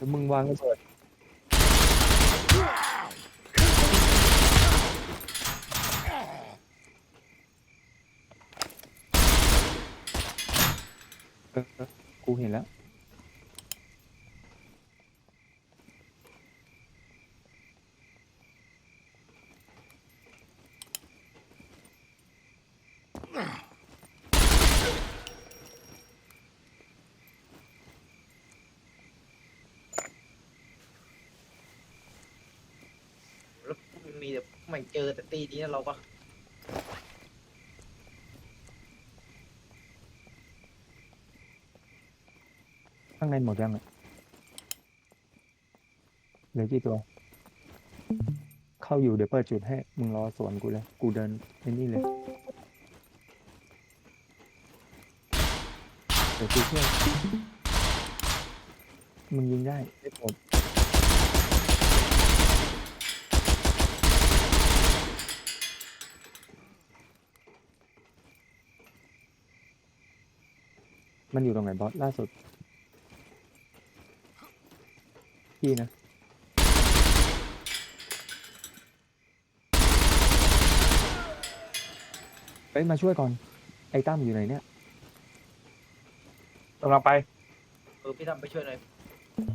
แล้วมึงวางระเบิดเออเออกูเห็นแล้วมีแต่ ไม่เจอแต่ตีนี้เราก็ข้างในหมดยังอะเหลือกี่ตัว เข้าอยู่เดี๋ยวเปิดจุดให้ มึงรอสวนกูเลย กูเดินไอ้นี่เลย เดี๋ยวกูช่วยมึงยิงได้ได้หมด มันอยู่ตรงไหนบอสล่าสุดพี่นะเอ้ยมาช่วยก่อน ไอ้ตั้มอยู่ไหนเนี่ยกำลังไปเออพี่ทำไปช่วยหน่อย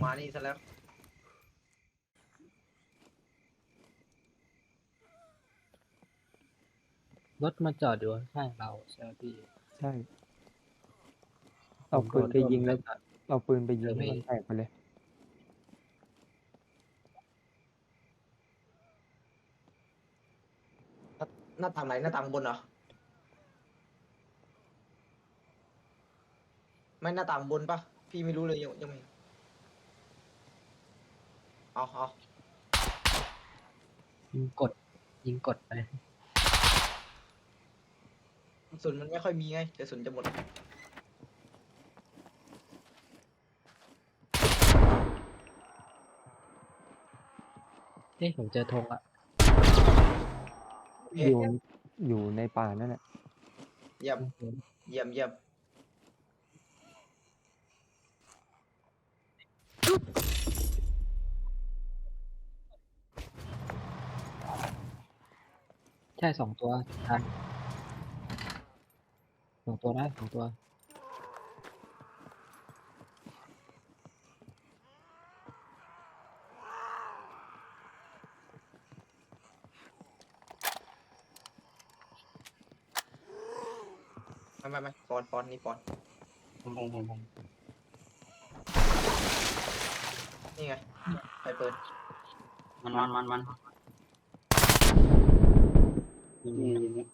มานี่ซะแล้วรถมาจอดอยู่ข้างเราใช่ไหมพี่ ใช่ เอาปืนไปยิงแล้วผมโดนเอาปืนไปยิงเออไม่ให้มันแตกไปเลย หน้าต่างไหนหน้าต่างบนเหรอ ไม่หน้าต่างบนปะพี่ไม่รู้เลยยังยังไม่เอาเอายิงกด ยิงกดไป กระสุนมันไม่ค่อยมีไงกระสุนจะหมด เอ้ยผมเจอธงละโอเคอยู่อยู่ในป่านั่นแหละเยี่ยมเยี่ยมเยี่ยมใช่สองตัวทันสองตัวได้สองตัว ไม่ไม่ไม่ปอนปอนนี่ปอนนี่ไงไปเปิดมันมันมันมันยิงยิงยิง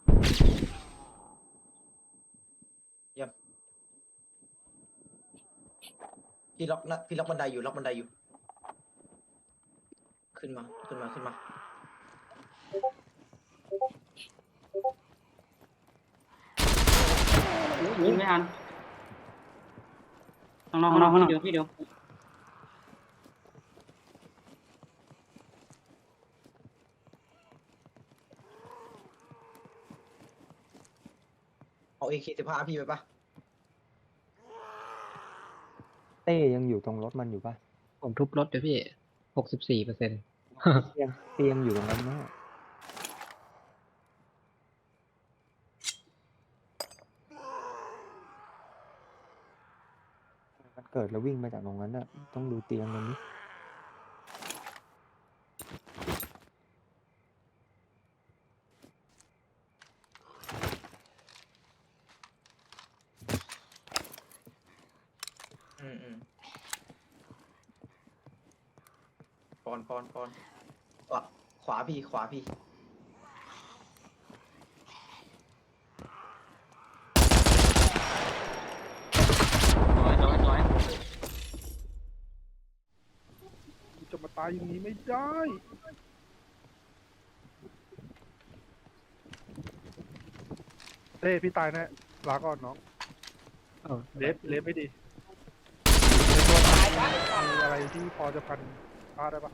พี่ล็อกนะพี่ล็อกบันไดอยู่ล็อกบันไดอยู่ ขึ้นมาขึ้นมาขึ้นมา ยิงไม่ทันข้างนอกข้างนอกข้างนอกเดียวพี่เดียวเอาเอคสิบห้าพี่ไปปะเต้ยังอยู่ตรงรถมันอยู่ปะผมทุบรถเดี๋ยวพี่หกสิบสี่เปอร์เซ็นต์เตียงเตียงอยู่ตรงนั้นแน่มัน เกิดแล้ววิ่งมาจากตรงนั้นน่ะ ต้องดูเตียงตรงนี้อืมอืมปอนปอนปอนขวาขวาพี่ขวาพี่ สวยสวยสวย จะมาตายอย่างนี้ไม่ได้ เต้พี่ตายแน่ลาก่อนน้อง เออเลฟเลฟไม่ดีในตัวตายมีอะไรที่พอจะพันพลาดได้ปะ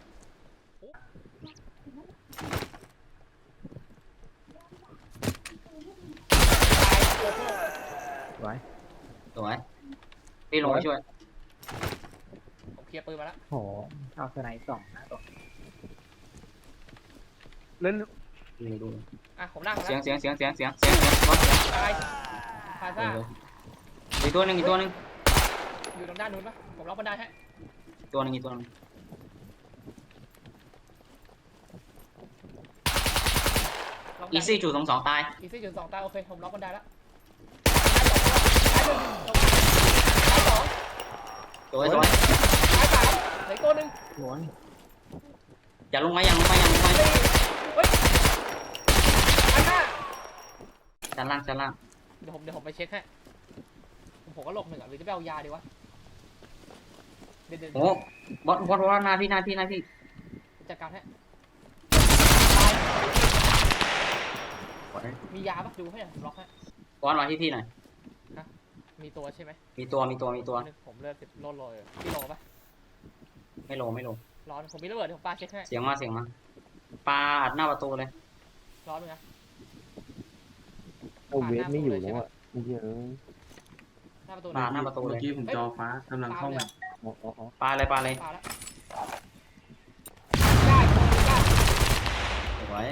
สวยสวยพี่ลงมาช่วยโอเค ลียร์ปืนมาแล้วโหเอาสไนด์สองนะตัวเล่นดูดูอะผมนั่งเสียงแล้วเสียงเสียงเสียงเสียงเสียงเสียงรถเสียงตายพาเอซ่าออีกตัวหนึ่งอีกตัวหนึ่งอยู่ตรงด้านนู้นปะผมล็อกบันไดให้ตัวหนึ่งอีกตัวหนึ่งล็อกอีซี่จุดสองสองตายอีซี่จุดสองตายโอเคผมล็อกบันไดแล้วตายสองตายสอง สวยสวยตายสาม เหลืออกตัวหนึ่งโหนอย่าลงมาอย่าลงมาอย่าลงมาเฮ้ยอันหน้าชั้นล่างชั้นล่างเดี๋ยวผมเดี๋ยวผมไปเช็คให้ผมก็หลบหนึ่งอะหรือจะไปเอายาดีวะเดี๋ยวเดี๋ยวโอ้บอสบอสบอสหน้าพี่หน้าพี่หน้าพี่จัดการให้บอสมียาปะดูให้หน่อยผมล็อกให้บอสมาที่พี่หน่อยมีตัวใช่ไหมมีตัวมีตัวมีตัวนึงผมเลือดติดลดเลยพี่โลปะ ไม่ลงไม่ลงร้อนผมมีระเบิดเดี๋ยวผมปาเช็คให้เสียงมาเสียงมาปาอัดหน้าประตูเลยร้อนมึงนะเอาเวทไม่อยู่แล้วอะไอ้เหี้ยเอ้ยหน้าประตูปาหน้าประตูเมื่เลอยกี้ผมจอฟ้ากำลังเข้ามาอ๋ออ๋ออ๋อปาเลยปาเลยปาแล้วได้ได้สวย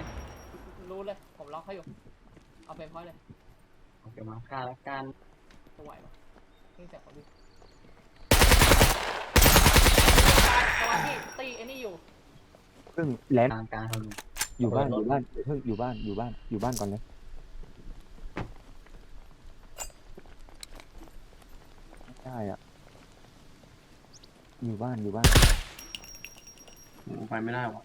รู้เลยผมล็อกเขาอยู่เอาเป็นพอยต์เลยโอเคมากล้าแล้วกันตัวไหวปะนี่เสียงของดิ สวัสดีตีไอ้นี่อยู่เพิ่งแลนด์กลางกลางทางอยู่บ้านอยู่บ้านเพิ่งอยู่บ้านอยู่บ้านอยู่บ้านก่อนเลยไม่ได้อะอยู่บ้านอยู่บ้าน ไปไม่ได้วะ